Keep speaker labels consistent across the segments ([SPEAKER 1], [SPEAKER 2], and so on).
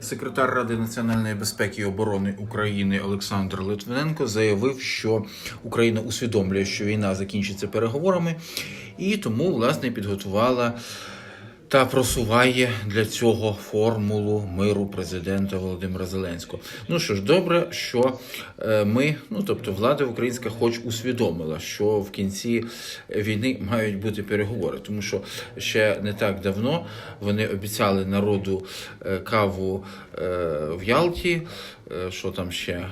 [SPEAKER 1] Секретар Ради національної безпеки і оборони України Олександр Литвиненко заявив, що Україна усвідомлює, що війна закінчиться переговорами, і тому власне підготувала та просуває для цього формулу миру президента Володимира Зеленського. Ну що ж, добре, що е, ми, ну тобто влада українська, хоч усвідомила, що в кінці війни мають бути переговори, тому що ще не так давно вони обіцяли народу е, каву е, в Ялті. Що там ще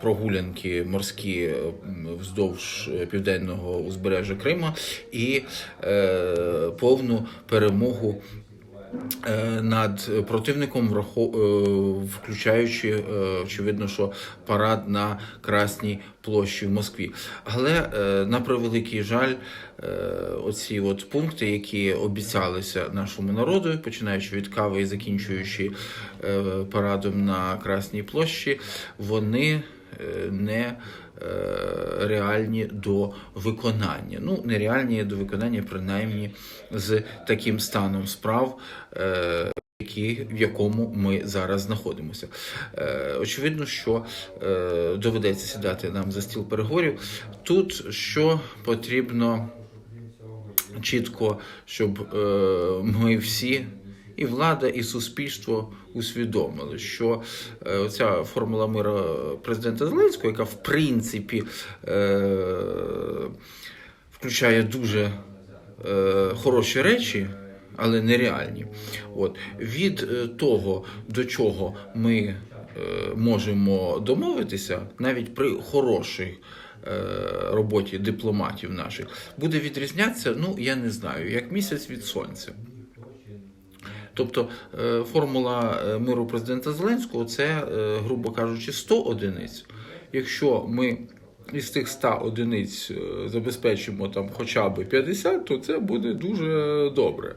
[SPEAKER 1] прогулянки морські вздовж південного узбережжя Крима і повну перемогу е, над противником, е, включаючи, е, очевидно, що парад на Красній площі в Москві. Але на превеликий жаль, оці от пункти, які обіцялися нашому народу, починаючи від кави і закінчуючи парадом на Красній площі, вони не е, реальні до виконання. Ну, нереальні до виконання, принаймні, з таким станом справ. Е, які, в якому ми зараз знаходимося. Е, очевидно, що е, доведеться сідати нам за стіл переговорів. Тут що потрібно чітко, щоб е, ми всі, і влада, і суспільство усвідомили, що е, ця формула мира президента Зеленського, яка в принципі е, включає дуже е, хороші речі. Але нереальні. От від того, до чого ми е, можемо домовитися, навіть при хорошій е, роботі дипломатів наших, буде відрізнятися, ну я не знаю, як місяць від сонця. Тобто е, формула е, миру президента Зеленського це, е, грубо кажучи, 100 одиниць. Якщо ми із тих 100 одиниць забезпечимо там хоча б 50, то це буде дуже добре.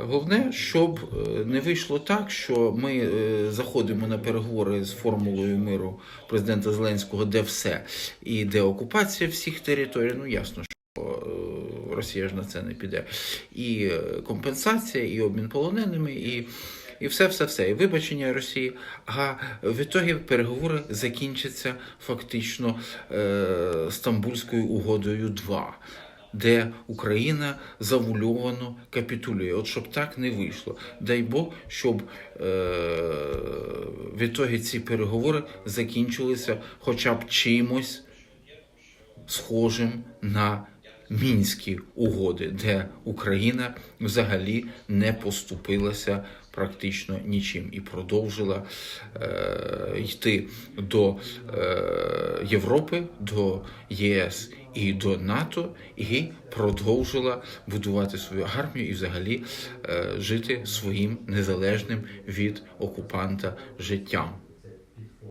[SPEAKER 1] Головне, щоб не вийшло так, що ми заходимо на переговори з формулою миру президента Зеленського, де все, і де окупація всіх територій. Ну ясно, що Росія ж на це не піде. І е, компенсація, і обмін полоненими, і, і все, все, все, і вибачення Росії. А в ітогі переговори закінчаться фактично е, Стамбульською угодою 2 де Україна завульовано капітулює. От щоб так не вийшло. Дай Бог, щоб е, в ітогі ці переговори закінчилися хоча б чимось схожим на мінські угоди, де Україна взагалі не поступилася практично нічим і продовжила е, йти до е, Європи, до ЄС і до НАТО, і продовжила будувати свою армію і взагалі е, жити своїм незалежним від окупанта життям.